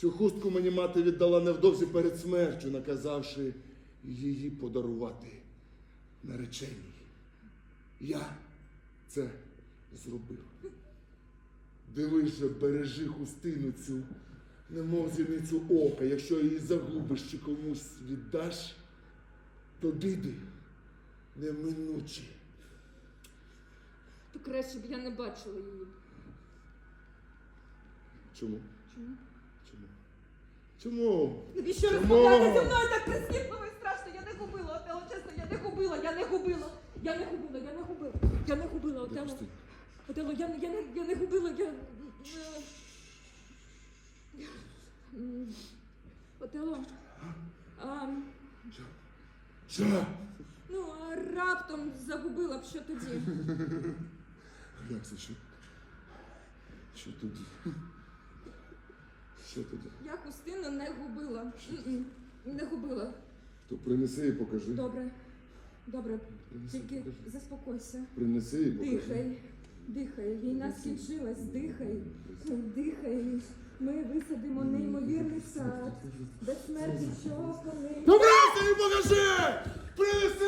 Цю хустку мені мати віддала невдовзі перед смертю, наказавши її подарувати нареченій. Я це зробив. Дивись же, бережи хустину цю, немов зіницю ока, якщо її загубиш чи комусь віддаш, то біди неминучі. То краще б я не бачила її. Чому? Чому? Чому? Чому? Навіщо Чому? розмовляти зі мною так прискіпливо і страшно? Я не губила, Отело, чесно, я не губила, я не губила. Я не губила, я не губила. Я не губила, Отело. Отело, я, не- я, не, я не губила, я... Отело. А, Що? ну, а раптом загубила б, що тоді? Як це що? Що тоді? Що тоді? Я хустину не губила. Не губила. То принеси і покажи. Добре. Добре. Принеси, Тільки покажи. заспокойся. Принеси і покажи. Дихай, дихай, війна скінчилась, дихай, дихай. Ми висадимо неймовірний сад, без смерті чокони. Принеси і покажи! Принеси!